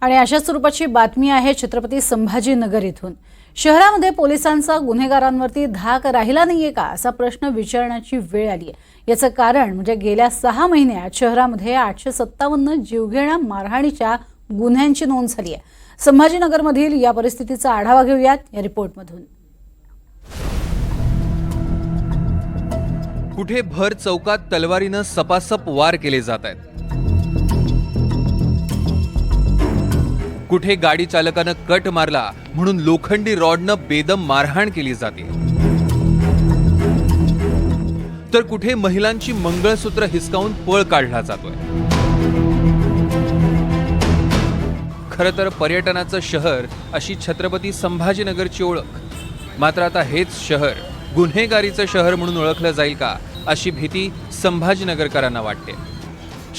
आणि अशा स्वरूपाची बातमी आहे छत्रपती संभाजीनगर इथून. शहरामध्ये पोलिसांचा गुन्हेगारांवरती धाक राहिला नाहीये का असा प्रश्न विचारण्याची वेळ आली आहे याचं कारण म्हणजे गेल्या सहा महिन्यात शहरामध्ये आठशे सत्तावन्न जीवघेण्या मारहाणीच्या गुन्ह्यांची नोंद झाली आहे संभाजीनगरमधील या परिस्थितीचा आढावा घेऊयात या रिपोर्टमधून. कुठे भर चौकात तलवारीनं सपासप वार केले जात आहेत. कुठे गाडी चालकानं कट मारला म्हणून लोखंडी रॉडनं बेदम मारहाण केली जाते. तर कुठे महिलांची मंगळसूत्र हिसकावून पळ काढला जातोय. खर तर पर्यटनाचं शहर अशी छत्रपती संभाजीनगरची ओळख. मात्र आता हेच शहर गुन्हेगारीचं शहर म्हणून ओळखलं जाईल का अशी भीती संभाजीनगरकरांना वाटते.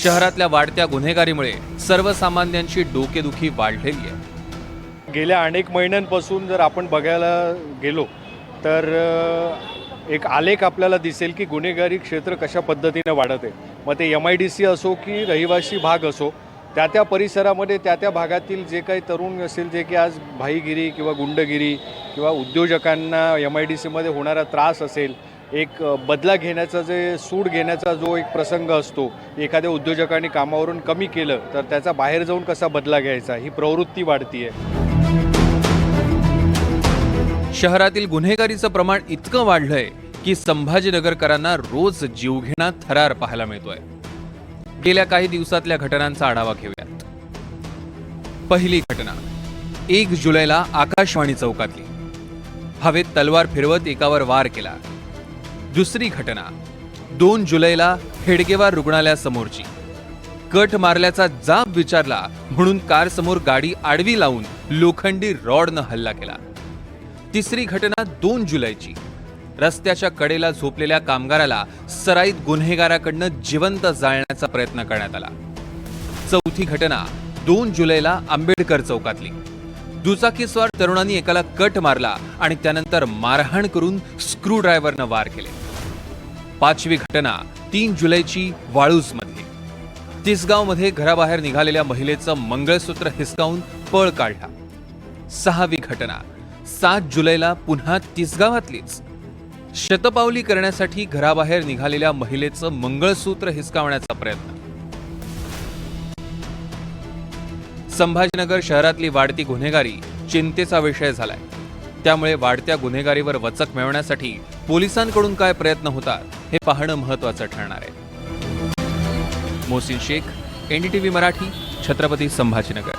शहरातल्या वाढत्या गुन्हेगारीमुळे सर्वसामान्यांची डोकेदुखी वाढलेली आहे. गेल्या अनेक महिन्यांपासून जर आपण बघायला गेलो तर एक आलेख आपल्याला दिसेल की गुन्हेगारी क्षेत्र कशा पद्धतीने वाढत आहे. मग ते एम आय डी सी असो की रहिवासी भाग असो त्या त्या परिसरामध्ये त्या त्या भागातील जे काही तरुण असेल जे की आज भाईगिरी किंवा गुंडगिरी किंवा उद्योजकांना एम आय डी सीमध्ये होणारा त्रास असेल एक बदला घेण्याचा जे सूड घेण्याचा जो एक प्रसंग असतो एखाद्या उद्योजकांनी कामावरून कमी केलं तर त्याचा बाहेर जाऊन कसा बदला घ्यायचा ही प्रवृत्ती वाढतीये. शहरातील गुन्हेगारीचं प्रमाण इतकं वाढलंय की संभाजीनगरकरांना रोज जीवघेणा थरार पाहायला मिळतोय. गेल्या काही दिवसातल्या घटनांचा आढावा घेऊयात. पहिली घटना एक जुलैला आकाशवाणी चौकातली. हवेत तलवार फिरवत एकावर वार केला. दुसरी घटना. दोन जुलैला हेडगेवार रुग्णालयासमोरची. कट मारल्याचा जाब विचारला म्हणून कारसमोर गाडी आडवी लावून लोखंडी रॉडनं हल्ला केला. तिसरी घटना दोन जुलैची. रस्त्याच्या कडेला झोपलेल्या कामगाराला सराईत गुन्हेगाराकडनं जिवंत जाळण्याचा प्रयत्न करण्यात आला. चौथी घटना दोन जुलैला आंबेडकर चौकातली. दुचाकीस्वार तरुणांनी एकाला कट मारला आणि त्यानंतर मारहाण करून स्क्रू ड्रायव्हरनं वार केले. पाचवी घटना तीन जुलैची वाळूजमधली तिसगावमध्ये घराबाहेर निघालेल्या महिलेचं मंगळसूत्र हिसकावून पळ काढला. सहावी घटना सात जुलैला पुन्हा तिसगावातलीच. शतपावली करण्यासाठी घराबाहेर निघालेल्या महिलेचं मंगळसूत्र हिसकावण्याचा प्रयत्न. संभाजीनगर शहरातली वाढती गुन्हेगारी चिंतेचा विषय झालाय. त्यामुळे वाढत्या गुन्हेगारीवर वचक मिळवण्यासाठी पोलिसांकडून काय प्रयत्न होतात हे पाहणं महत्वाचं ठरणार आहे. मोहसिन शेख एनडीटीव्ही मराठी छत्रपती संभाजीनगर.